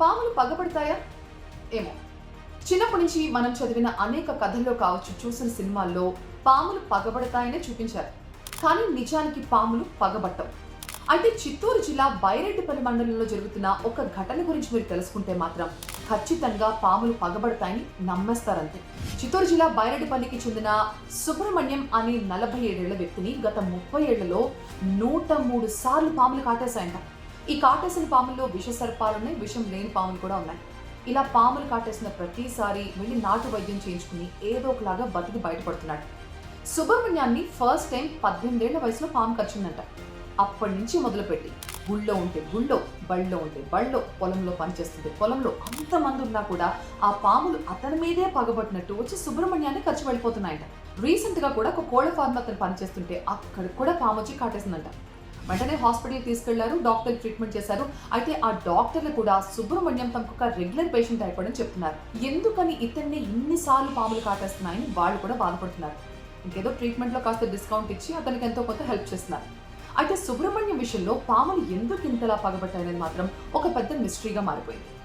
పాములు పగబడతాయా? ఏమో. చిన్నప్పటి నుంచి మనం చదివిన అనేక కథల్లో కావచ్చు చూసిన సినిమాల్లో పాములు పగబడతాయనే చూపించారు. కానీ నిజానికి పాములు పగబట్టవు. అయితే చిత్తూరు జిల్లా బైరెడ్డిపల్లి మండలంలో జరుగుతున్న ఒక ఘటన గురించి మీరు తెలుసుకుంటే మాత్రం ఖచ్చితంగా పాములు పగబడతాయని నమ్మేస్తారంతే. చిత్తూరు జిల్లా బైరెడ్డిపల్లికి చెందిన సుబ్రహ్మణ్యం అనే నలభై ఏడేళ్ళ వ్యక్తిని గత ముప్పై ఏళ్ళలో నూట మూడు సార్లు పాములు కాటేశాయంట. ఈ కాటేసిన పాముల్లో విష సర్పాలున్నాయి విషం లేని పాములు కూడా ఉన్నాయి. ఇలా పాములు కాటేసిన ప్రతిసారి వెళ్ళి నాటు వైద్యం చేయించుకుని ఏదో ఒకలాగా బతికి బయటపడుతున్నాడు. సుబ్రహ్మణ్యాన్ని ఫస్ట్ టైం పద్దెనిమిదేళ్ళ వయసులో పాము కచ్చిందంట అప్పటి నుంచి మొదలుపెట్టి గుళ్ళో ఉంటే గుళ్ళో బళ్ళో ఉంటే బళ్ళో పొలంలో పనిచేస్తుంటే పొలంలో అంతమంది ఉన్నా కూడా ఆ పాములు అతని మీదే పగబట్టినట్టు వచ్చి సుబ్రహ్మణ్యాన్ని ఖర్చు వెళ్ళిపోతున్నాయంట. రీసెంట్గా కూడా ఒక కోళ్ళ ఫార్మ్ అతను పనిచేస్తుంటే అక్కడ కూడా పాము వచ్చి కాటేసిందంట. వెంటనే హాస్పిటల్ తీసుకెళ్ళారు డాక్టర్ ట్రీట్మెంట్ చేశారు. అయితే ఆ డాక్టర్లు కూడా సుబ్రహ్మణ్యం తమకు ఒక రెగ్యులర్ పేషెంట్ అయిపోవడం చెప్తున్నారు. ఎందుకని ఇతన్ని ఇన్నిసార్లు పాములు కాటేస్తున్నాయని వాళ్ళు కూడా బాధపడుతున్నారు. ఇంకేదో ట్రీట్మెంట్లో కాస్త డిస్కౌంట్ ఇచ్చి అతనికి ఎంతో కొంత హెల్ప్ చేస్తున్నారు. అయితే సుబ్రహ్మణ్యం విషయంలో పాములు ఎందుకు ఇంతలా పగబట్టాయనేది మాత్రం ఒక పెద్ద మిస్టరీగా మారిపోయింది.